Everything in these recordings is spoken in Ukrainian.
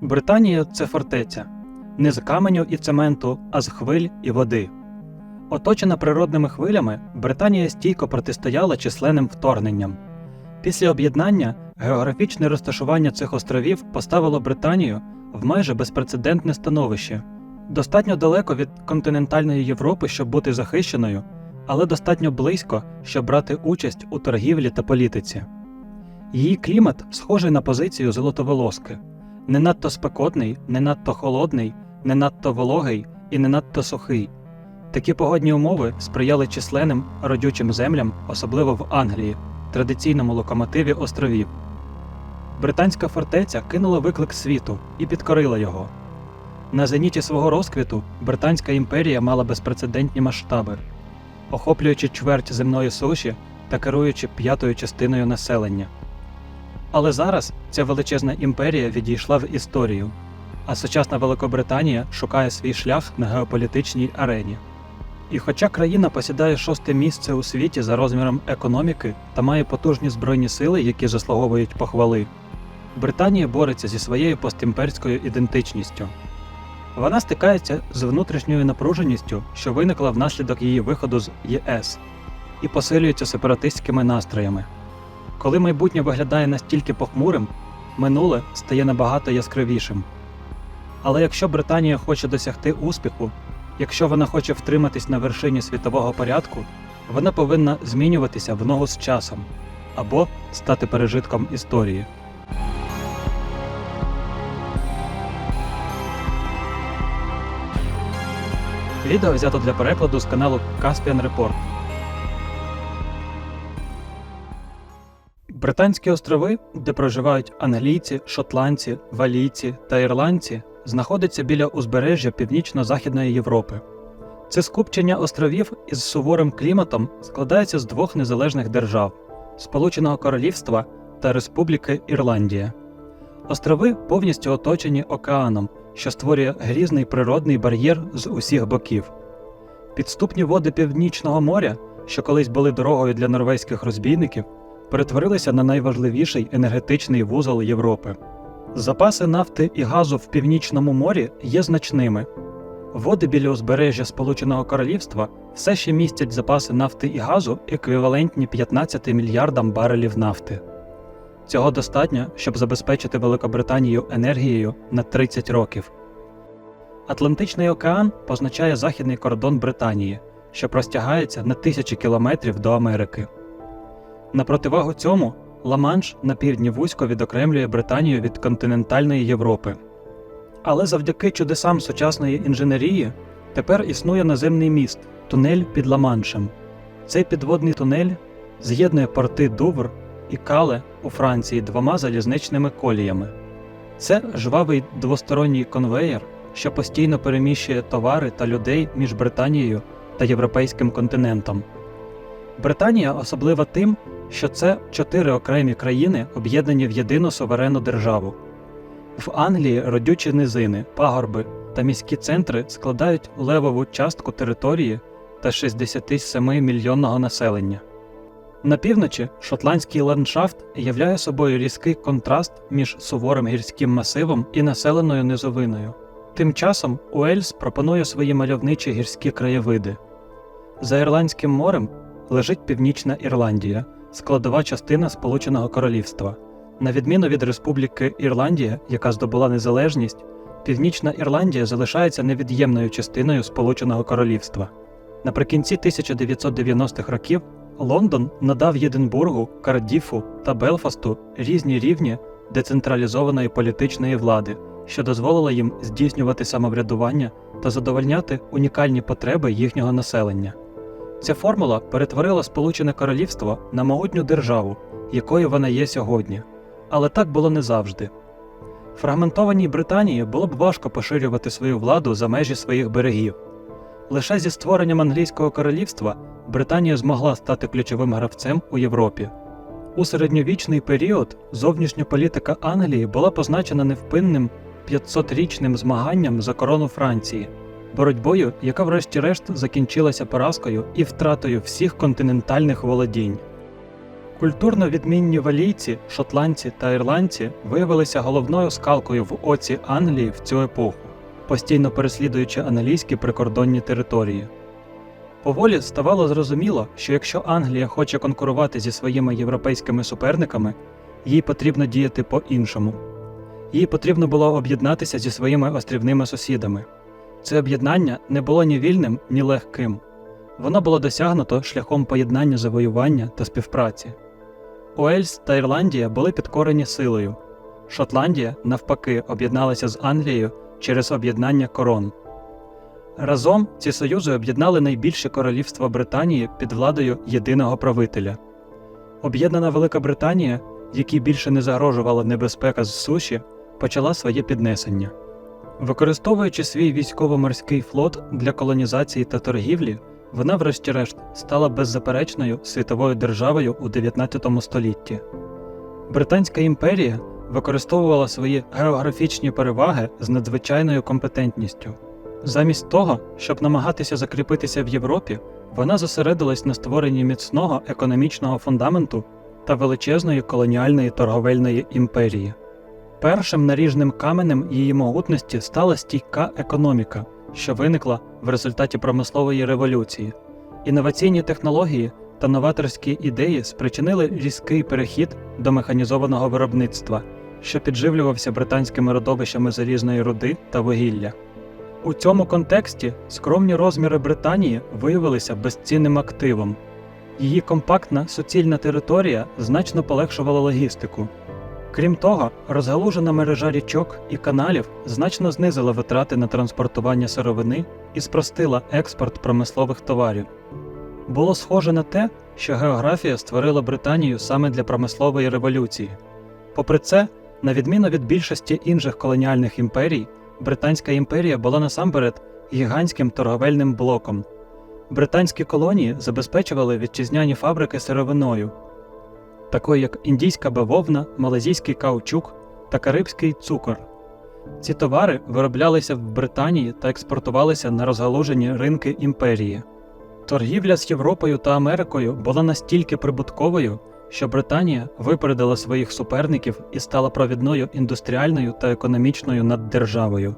Британія це фортеця не з каменю і цементу, а з хвиль і води. Оточена природними хвилями, Британія стійко протистояла численним вторгненням. Після об'єднання географічне розташування цих островів поставило Британію в майже безпрецедентне становище, достатньо далеко від континентальної Європи, щоб бути захищеною, але достатньо близько, щоб брати участь у торгівлі та політиці. Її клімат схожий на позицію золотоволоски не надто спекотний, не надто холодний, не надто вологий і не надто сухий. Такі погодні умови сприяли численним родючим землям, особливо в Англії, традиційному локомотиві островів. Британська фортеця кинула виклик світу і підкорила його. На зеніті свого розквіту Британська імперія мала безпрецедентні масштаби, охоплюючи чверть земної суші та керуючи п'ятою частиною населення. Але зараз ця величезна імперія відійшла в історію, а сучасна Великобританія шукає свій шлях на геополітичній арені. І хоча країна посідає шосте місце у світі за розміром економіки та має потужні збройні сили, які заслуговують похвали, Британія бореться зі своєю постімперською ідентичністю. Вона стикається з внутрішньою напруженістю, що виникла внаслідок її виходу з ЄС, і посилюється сепаратистськими настроями. Коли майбутнє виглядає настільки похмурим, минуле стає набагато яскравішим. Але якщо Британія хоче досягти успіху, якщо вона хоче втриматись на вершині світового порядку, вона повинна змінюватися в ногу з часом або стати пережитком історії. Відео взято для перекладу з каналу Caspian Report. Британські острови, де проживають англійці, шотландці, валійці та ірландці, знаходяться біля узбережжя Північно-Західної Європи. Це скупчення островів із суворим кліматом складається з двох незалежних держав Сполученого Королівства та Республіки Ірландія. Острови повністю оточені океаном, що створює грізний природний бар'єр з усіх боків. Підступні води Північного моря, що колись були дорогою для норвезьких розбійників, перетворилися на найважливіший енергетичний вузол Європи. Запаси нафти і газу в північному морі є значними. Води біля узбережжя Сполученого Королівства все ще містять запаси нафти і газу, еквівалентні 15 мільярдам барелів нафти. Цього достатньо, щоб забезпечити Великобританію енергією на 30 років. Атлантичний океан позначає західний кордон Британії, що простягається на тисячі кілометрів до Америки. На противагу цьому Ла-Манш на півдні вузько відокремлює Британію від континентальної Європи. Але завдяки чудесам сучасної інженерії тепер існує наземний міст тунель під Ла-Маншем. Цей підводний тунель з'єднує порти Дувр і Кале у Франції двома залізничними коліями. Це жвавий двосторонній конвеєр, що постійно переміщує товари та людей між Британією та європейським континентом. Британія особлива тим, що це чотири окремі країни, об'єднані в єдину суверенну державу. В Англії родючі низини, пагорби та міські центри складають левову частку території та 67 мільйонного населення. На півночі шотландський ландшафт являє собою різкий контраст між суворим гірським масивом і населеною низовиною. Тим часом Уельс пропонує свої мальовничі гірські краєвиди. За Ірландським морем лежить Північна Ірландія, складова частина Сполученого Королівства. На відміну від Республіки Ірландія, яка здобула незалежність, Північна Ірландія залишається невід'ємною частиною Сполученого Королівства. Наприкінці 1990-х років Лондон надав Єдинбургу, Кардіфу та Белфасту різні рівні децентралізованої політичної влади, що дозволило їм здійснювати самоврядування та задовольняти унікальні потреби їхнього населення. Ця формула перетворила Сполучене Королівство на могутню державу, якою вона є сьогодні. Але так було не завжди. Фрагментованій Британії було б важко поширювати свою владу за межі своїх берегів. Лише зі створенням англійського королівства Британія змогла стати ключовим гравцем у Європі. У середньовічний період зовнішня політика Англії була позначена невпинним 500-річним змаганням за корону Франції, боротьбою, яка врешті-решт закінчилася поразкою і втратою всіх континентальних володінь. Культурно відмінні валійці, шотландці та ірландці виявилися головною скалкою в оці Англії в цю епоху, постійно переслідуючи англійські прикордонні території. Поволі ставало зрозуміло, що якщо Англія хоче конкурувати зі своїми європейськими суперниками, їй потрібно діяти по-іншому. Їй потрібно було об'єднатися зі своїми острівними сусідами. Це об'єднання не було ні вільним, ні легким. Воно було досягнуто шляхом поєднання завоювання та співпраці. Уельс та Ірландія були підкорені силою. Шотландія, навпаки, об'єдналася з Англією через об'єднання корон. Разом ці союзи об'єднали найбільше королівство Британії під владою єдиного правителя. Об'єднана Велика Британія, якій більше не загрожувала небезпека з суші, почала своє піднесення. Використовуючи свій військово-морський флот для колонізації та торгівлі, вона, врешті-решт, стала беззаперечною світовою державою у 19 столітті. Британська імперія використовувала свої географічні переваги з надзвичайною компетентністю. Замість того, щоб намагатися закріпитися в Європі, вона зосередилась на створенні міцного економічного фундаменту та величезної колоніальної торговельної імперії. Першим наріжним каменем її могутності стала стійка економіка, що виникла в результаті промислової революції. Інноваційні технології та новаторські ідеї спричинили різкий перехід до механізованого виробництва, що підживлювався британськими родовищами залізної руди та вугілля. У цьому контексті скромні розміри Британії виявилися безцінним активом. Її компактна суцільна територія значно полегшувала логістику. Крім того, розгалужена мережа річок і каналів значно знизила витрати на транспортування сировини і спростила експорт промислових товарів. Було схоже на те, що географія створила Британію саме для промислової революції. Попри це, на відміну від більшості інших колоніальних імперій, Британська імперія була насамперед гігантським торговельним блоком. Британські колонії забезпечували вітчизняні фабрики сировиною, такою як індійська бавовна, малазійський каучук та карибський цукор. Ці товари вироблялися в Британії та експортувалися на розгалужені ринки імперії. Торгівля з Європою та Америкою була настільки прибутковою, що Британія випередила своїх суперників і стала провідною індустріальною та економічною наддержавою.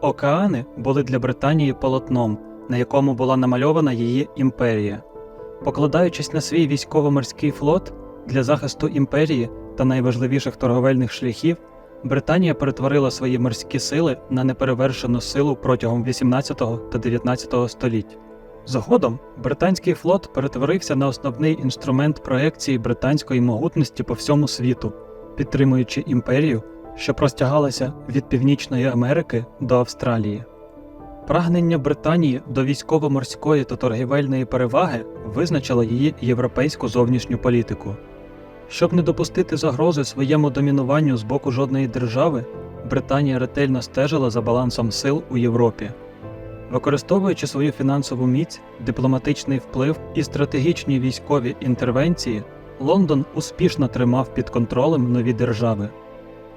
Океани були для Британії полотном, на якому була намальована її імперія. Покладаючись на свій військово-морський флот для захисту імперії та найважливіших торговельних шляхів, Британія перетворила свої морські сили на неперевершену силу протягом 18 та 19 століть. Згодом британський флот перетворився на основний інструмент проекції британської могутності по всьому світу, підтримуючи імперію, що простягалася від Північної Америки до Австралії. Прагнення Британії до військово-морської та торгівельної переваги визначило її європейську зовнішню політику. Щоб не допустити загрози своєму домінуванню з боку жодної держави, Британія ретельно стежила за балансом сил у Європі. Використовуючи свою фінансову міць, дипломатичний вплив і стратегічні військові інтервенції, Лондон успішно тримав під контролем нові держави.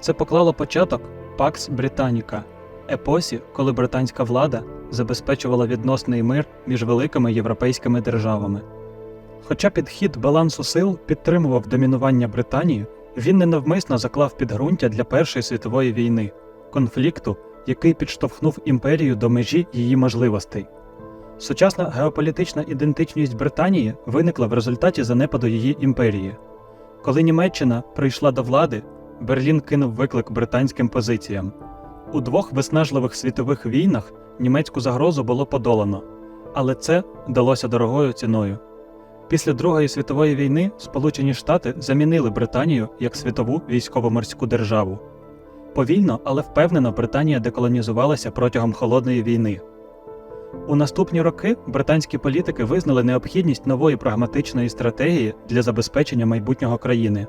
Це поклало початок Пакс Британіка, епосі, коли британська влада забезпечувала відносний мир між великими європейськими державами. Хоча підхід балансу сил підтримував домінування Британії, він ненавмисно заклав підґрунтя для Першої світової війни, конфлікту, який підштовхнув імперію до межі її можливостей. Сучасна геополітична ідентичність Британії виникла в результаті занепаду її імперії. Коли Німеччина прийшла до влади, Берлін кинув виклик британським позиціям. У двох виснажливих світових війнах німецьку загрозу було подолано, але це далося дорогою ціною. Після Другої світової війни Сполучені Штати замінили Британію як світову військово-морську державу. Повільно, але впевнено Британія деколонізувалася протягом холодної війни. У наступні роки британські політики визнали необхідність нової прагматичної стратегії для забезпечення майбутнього країни.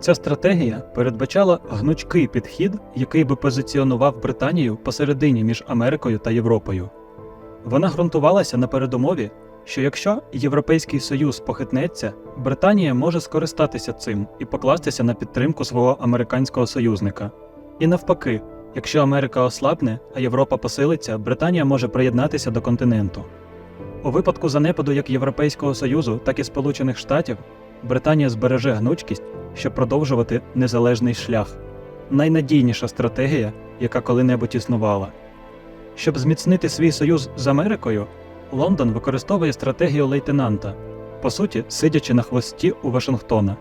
Ця стратегія передбачала гнучкий підхід, який би позиціонував Британію посередині між Америкою та Європою. Вона ґрунтувалася на передумові, що якщо Європейський Союз похитнеться, Британія може скористатися цим і покластися на підтримку свого американського союзника. І навпаки, якщо Америка ослабне, а Європа посилиться, Британія може приєднатися до континенту. У випадку занепаду як Європейського Союзу, так і Сполучених Штатів Британія збереже гнучкість, щоб продовжувати незалежний шлях. Найнадійніша стратегія, яка коли-небудь існувала. Щоб зміцнити свій союз з Америкою, Лондон використовує стратегію лейтенанта, по суті, сидячи на хвості у Вашингтона.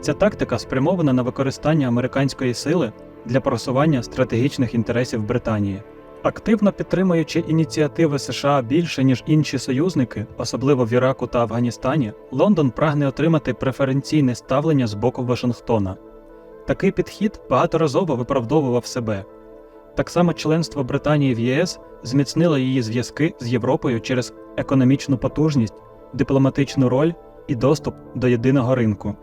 Ця тактика спрямована на використання американської сили для просування стратегічних інтересів Британії. Активно підтримуючи ініціативи США більше ніж інші союзники, особливо в Іраку та Афганістані, Лондон прагне отримати преференційне ставлення з боку Вашингтона. Такий підхід багаторазово виправдовував себе. Так само членство Британії в ЄС зміцнило її зв'язки з Європою через економічну потужність, дипломатичну роль і доступ до єдиного ринку.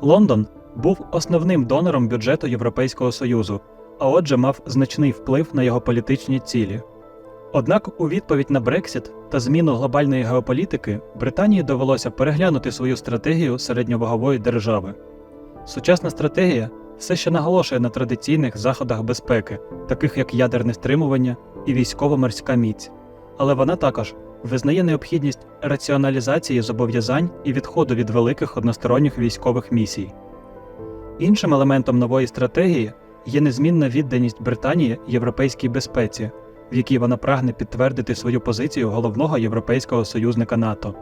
Лондон був основним донором бюджету Європейського Союзу, а отже мав значний вплив на його політичні цілі. Однак у відповідь на Брексіт та зміну глобальної геополітики Британії довелося переглянути свою стратегію середньовагової держави. Сучасна стратегія все ще наголошує на традиційних заходах безпеки, таких як ядерне стримування і військово-морська міць, але вона також визнає необхідність раціоналізації зобов'язань і відходу від великих односторонніх військових місій. Іншим елементом нової стратегії є незмінна відданість Британії європейській безпеці, в якій вона прагне підтвердити свою позицію головного європейського союзника НАТО.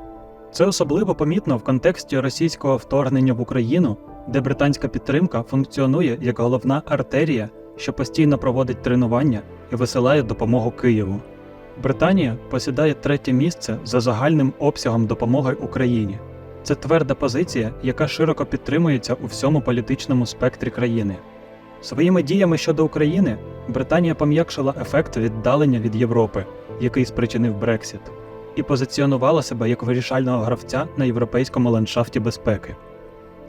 Це особливо помітно в контексті російського вторгнення в Україну, де британська підтримка функціонує як головна артерія, що постійно проводить тренування і висилає допомогу Києву. Британія посідає третє місце за загальним обсягом допомоги Україні. Це тверда позиція, яка широко підтримується у всьому політичному спектрі країни. Своїми діями щодо України Британія пом'якшила ефект віддалення від Європи, який спричинив Брексіт, і позиціонувала себе як вирішального гравця на європейському ландшафті безпеки.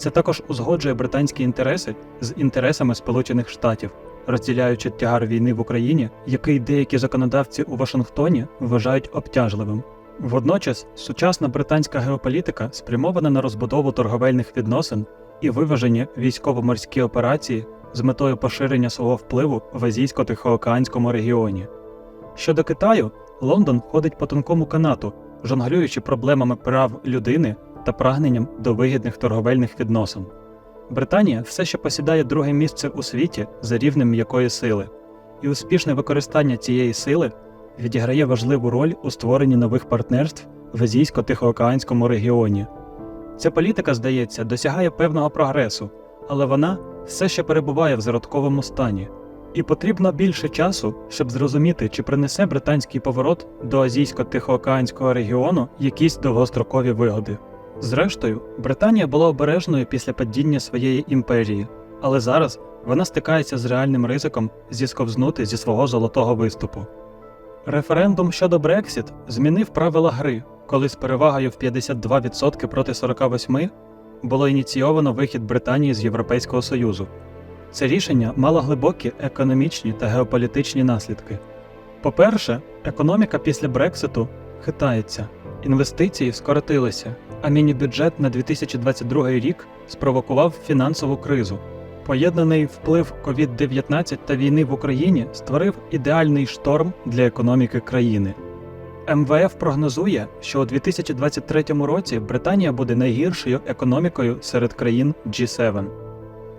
Це також узгоджує британські інтереси з інтересами Сполучених Штатів, розділяючи тягар війни в Україні, який деякі законодавці у Вашингтоні вважають обтяжливим. Водночас, сучасна британська геополітика спрямована на розбудову торговельних відносин і виважені військово-морські операції з метою поширення свого впливу в азійсько-тихоокеанському регіоні. Щодо Китаю, Лондон ходить по тонкому канату, жонглюючи проблемами прав людини та прагненням до вигідних торговельних відносин. Британія все ще посідає друге місце у світі за рівнем м'якої сили, і успішне використання цієї сили відіграє важливу роль у створенні нових партнерств в азійсько-тихоокеанському регіоні. Ця політика, здається, досягає певного прогресу, але вона все ще перебуває в зародковому стані, і потрібно більше часу, щоб зрозуміти, чи принесе британський поворот до азійсько-тихоокеанського регіону якісь довгострокові вигоди. Зрештою, Британія була обережною після падіння своєї імперії, але зараз вона стикається з реальним ризиком зісковзнути зі свого золотого виступу. Референдум щодо Брексіт змінив правила гри, коли з перевагою в 52% проти 48% було ініційовано вихід Британії з Європейського Союзу. Це рішення мало глибокі економічні та геополітичні наслідки. По-перше, економіка після Брекситу хитається, інвестиції скоротилися, а міні-бюджет на 2022 рік спровокував фінансову кризу. Поєднаний вплив COVID-19 та війни в Україні створив ідеальний шторм для економіки країни. МВФ прогнозує, що у 2023 році Британія буде найгіршою економікою серед країн G7.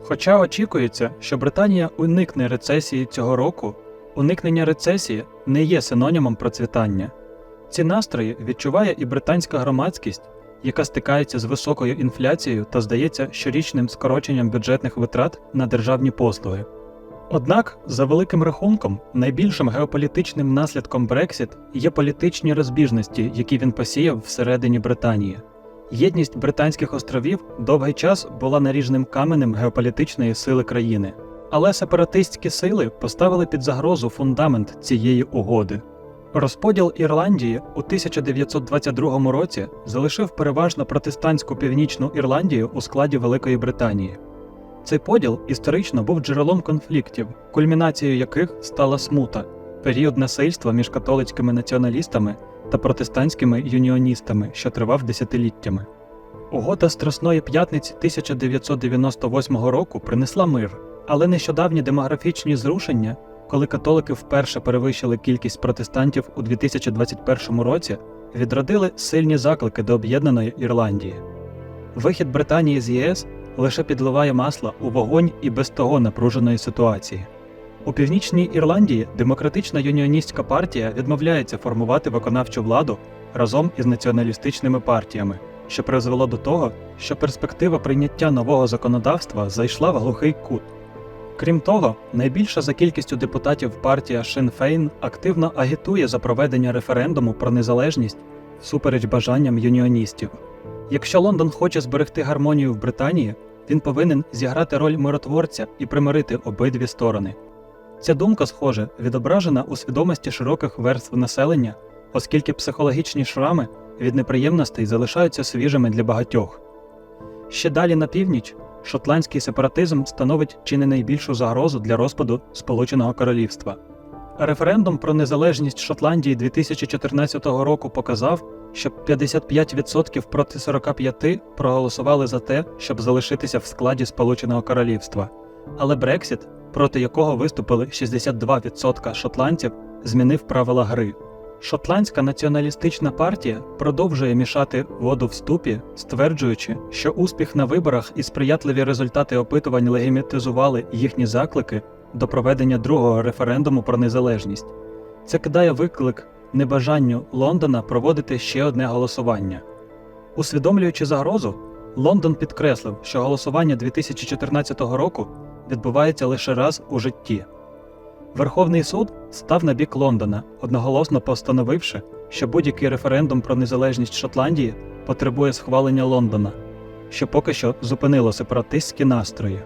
Хоча очікується, що Британія уникне рецесії цього року, уникнення рецесії не є синонімом процвітання. Ці настрої відчуває і британська громадськість, яка стикається з високою інфляцією та здається щорічним скороченням бюджетних витрат на державні послуги. Однак, за великим рахунком, найбільшим геополітичним наслідком Брексіт є політичні розбіжності, які він посіяв всередині Британії. Єдність Британських островів довгий час була наріжним каменем геополітичної сили країни, але сепаратистські сили поставили під загрозу фундамент цієї угоди. Розподіл Ірландії у 1922 році залишив переважно протестантську північну Ірландію у складі Великої Британії. Цей поділ історично був джерелом конфліктів, кульмінацією яких стала смута, період насильства між католицькими націоналістами та протестантськими юніоністами, що тривав десятиліттями. Угода Страсної п'ятниці 1998 року принесла мир, але нещодавні демографічні зрушення, коли католики вперше перевищили кількість протестантів у 2021 році, відродили сильні заклики до об'єднаної Ірландії. Вихід Британії з ЄС лише підливає масла у вогонь і без того напруженої ситуації. У північній Ірландії демократична юніоністська партія відмовляється формувати виконавчу владу разом із націоналістичними партіями, що призвело до того, що перспектива прийняття нового законодавства зайшла в глухий кут. Крім того, найбільша за кількістю депутатів партія Féin активно агітує за проведення референдуму про незалежність всупереч бажанням юніоністів. Якщо Лондон хоче зберегти гармонію в Британії, він повинен зіграти роль миротворця і примирити обидві сторони. Ця думка, схоже, відображена у свідомості широких верств населення, оскільки психологічні шрами від неприємностей залишаються свіжими для багатьох. Ще далі на північ шотландський сепаратизм становить чи не найбільшу загрозу для розпаду Сполученого Королівства. Референдум про незалежність Шотландії 2014 року показав, що 55% проти 45% проголосували за те, щоб залишитися в складі Сполученого Королівства. Але Брексіт, проти якого виступили 62% шотландців, змінив правила гри. Шотландська націоналістична партія продовжує мішати воду в ступі, стверджуючи, що успіх на виборах і сприятливі результати опитувань легімітизували їхні заклики до проведення другого референдуму про незалежність. Це кидає виклик небажанню Лондона проводити ще одне голосування. Усвідомлюючи загрозу, Лондон підкреслив, що голосування 2014 року відбувається лише раз у житті. Верховний суд став на бік Лондона, одноголосно постановивши, що будь-який референдум про незалежність Шотландії потребує схвалення Лондона, що поки що зупинило сепаратистські настрої.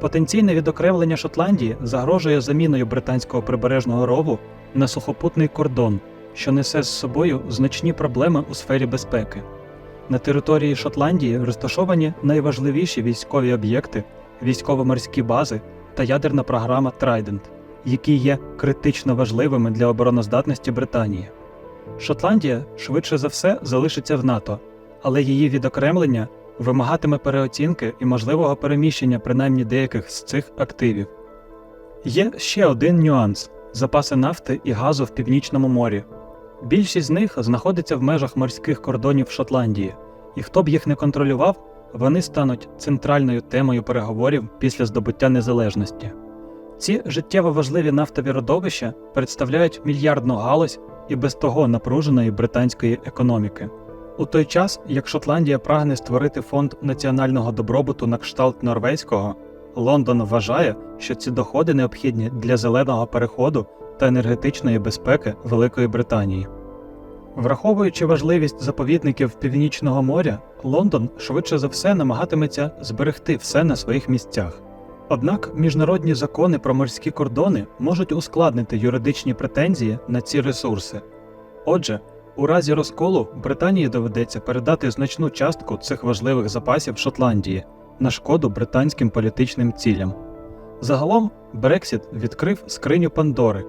Потенційне відокремлення Шотландії загрожує заміною британського прибережного рову на сухопутний кордон, що несе з собою значні проблеми у сфері безпеки. На території Шотландії розташовані найважливіші військові об'єкти, військово-морські бази та ядерна програма Trident, які є критично важливими для обороноздатності Британії. Шотландія швидше за все залишиться в НАТО, але її відокремлення вимагатиме переоцінки і можливого переміщення принаймні деяких з цих активів. Є ще один нюанс запаси нафти і газу в Північному морі. Більшість з них знаходиться в межах морських кордонів Шотландії, і хто б їх не контролював, вони стануть центральною темою переговорів після здобуття незалежності. Ці життєво важливі нафтові родовища представляють мільярдну галузь і без того напруженої британської економіки. У той час, як Шотландія прагне створити фонд національного добробуту на кшталт норвезького, Лондон вважає, що ці доходи необхідні для зеленого переходу та енергетичної безпеки Великої Британії. Враховуючи важливість заповідників Північного моря, Лондон швидше за все намагатиметься зберегти все на своїх місцях. Однак міжнародні закони про морські кордони можуть ускладнити юридичні претензії на ці ресурси. Отже, у разі розколу Британії доведеться передати значну частку цих важливих запасів Шотландії на шкоду британським політичним цілям. Загалом, Брексіт відкрив скриню Пандори.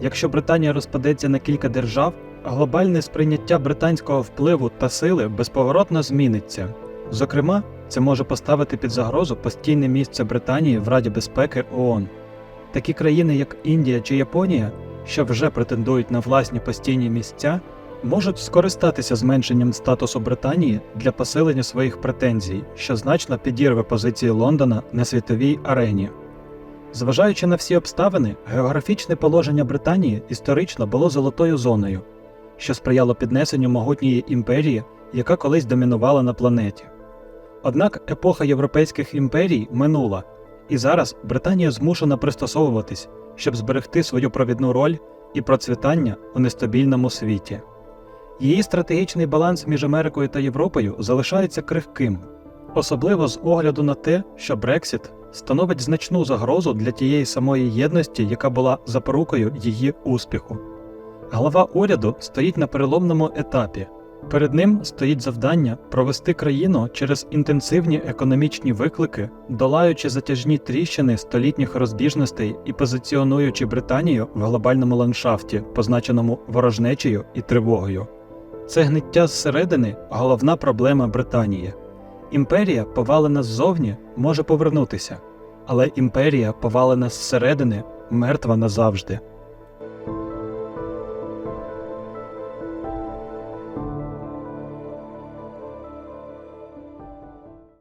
Якщо Британія розпадеться на кілька держав, глобальне сприйняття британського впливу та сили безповоротно зміниться. Зокрема, це може поставити під загрозу постійне місце Британії в Раді безпеки ООН. Такі країни, як Індія чи Японія, що вже претендують на власні постійні місця, можуть скористатися зменшенням статусу Британії для посилення своїх претензій, що значно підірве позиції Лондона на світовій арені. Зважаючи на всі обставини, географічне положення Британії історично було золотою зоною, що сприяло піднесенню могутньої імперії, яка колись домінувала на планеті. Однак епоха європейських імперій минула, і зараз Британія змушена пристосовуватись, щоб зберегти свою провідну роль і процвітання у нестабільному світі. Її стратегічний баланс між Америкою та Європою залишається крихким, особливо з огляду на те, що Брексіт становить значну загрозу для тієї самої єдності, яка була запорукою її успіху. Глава уряду стоїть на переломному етапі. Перед ним стоїть завдання провести країну через інтенсивні економічні виклики, долаючи затяжні тріщини столітніх розбіжностей і позиціонуючи Британію в глобальному ландшафті, позначеному ворожнечею і тривогою. Це гниття зсередини головна проблема Британії. Імперія, повалена ззовні, може повернутися, але імперія, повалена зсередини, мертва назавжди.